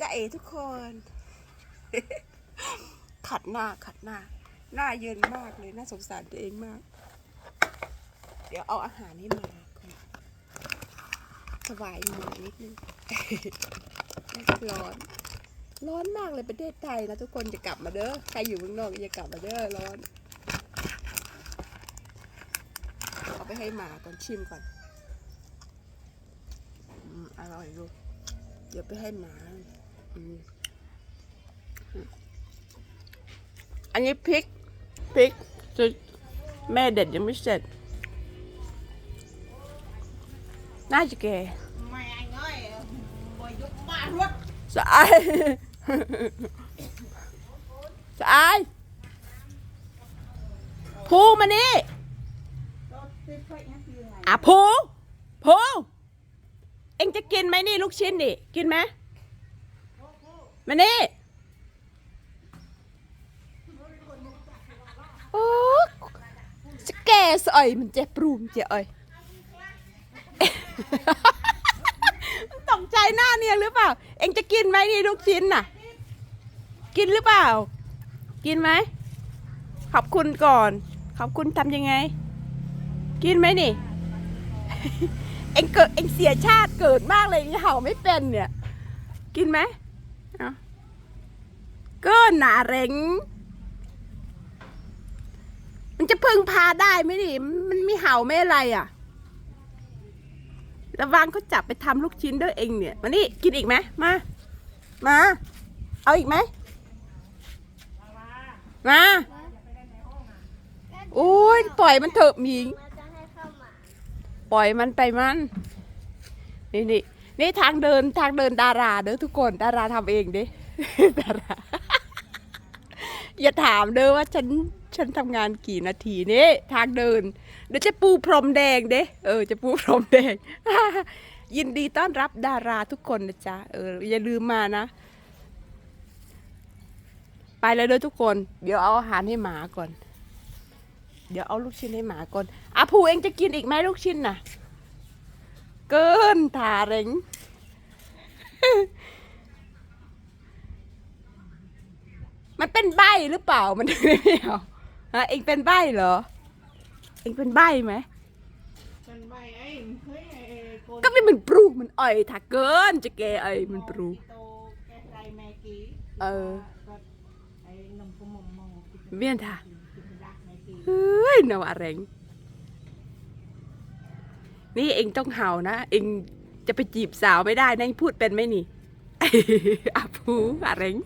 จะเอทุกคน ขัดหน้าขัดหน้า หน้าเย็นมากเลยน่าสงสารตัวเองมาก เดี๋ยวเอาอาหารให้หมาสบายหมานิดนึงร้อน ร้อนมากเลยประเทศไทยนะทุกคนจะกลับมาเด้อใครอยู่เมืองนอกอย่ากลับมาเด้อร้อน เอาไปให้หมาก่อนชิมก่อนอืมอร่อยลูกเดี๋ยวไปให้หมา อันนี้พริกพริกจะแม่เด็ดยังไม่เสร็จ น่าจะแก่ Mày anh ơi, mày giúp ba luôn. สายสายพูมานี่อะพูพูเอ็งจะกินไหมนี่ลูกชิ้นดิกินไหม มานี่โอ้สแกสอ่อยมันเจ็บปรูมเจ็บอ่อยตกใจหน้าเนี่ยหรือเปล่า เอ็งจะกินไหมนี่ลูกชิ้นน่ะ กินหรือเปล่า กินไหม ขอบคุณก่อน ขอบคุณทำยังไง กินไหมนี่ เอ็งเกิดเอ็งเสียชาติเกิดมากเลยเห่าไม่เป็นเนี่ย กินไหม เอาก็หนาเร็ง มันจะพึ่งพาได้ไหมนี่มันมีเห่าไม่อะไรอะ ระวังเขาจับไปทำลูกชิ้นด้วยเองเนี่ย มานี่กินอีกไหมมา มา เอาอีกไหมมาโอ้ยปล่อยมันเถอะหมิงปล่อยมันไปมัน นี่นี่ นี่ทางเดินทางเดินดาราเด้อทุกคนดาราทำเองดิดาราอย่าถามเด้อว่าฉันฉันทำงานกี่นาทีนี่ทางเดินเดี๋ยวจะปูพรมแดงเด้เออจะปูพรมแดง ยินดีต้อนรับดาราทุกคนนะจ๊ะเอออย่าลืมมานะ ไปเลยเด้อทุกคน เดี๋ยวเอาอาหารให้หมาก่อน เดี๋ยวเอาลูกชิ้นให้หมาก่อนอาภูเองจะกินอีกไหมลูกชิ้นน่ะ เกินทาเร็งมันเป็นใบหรือเปล่ามันถึงได้ไม่เอาฮะเองเป็นใบเหรอ เองเป็นใบไหม Cần mày ấy, thấy này, cô ก็ไม่มันปรูมันอ่อยถ้าเกินจะแกไอ้มันปรู Tô, cái tay mẹ ký. Ờ. Có- ấy, nằm có mồm mồm, cái Biết hả? cái đạc mẹ ký. เฮ้ยนาวอะไรง นี่เองต้องเห่านะ เองจะไปจีบสาวไม่ได้นะเองพูดเป็นไหมนี่อาภูอะไรง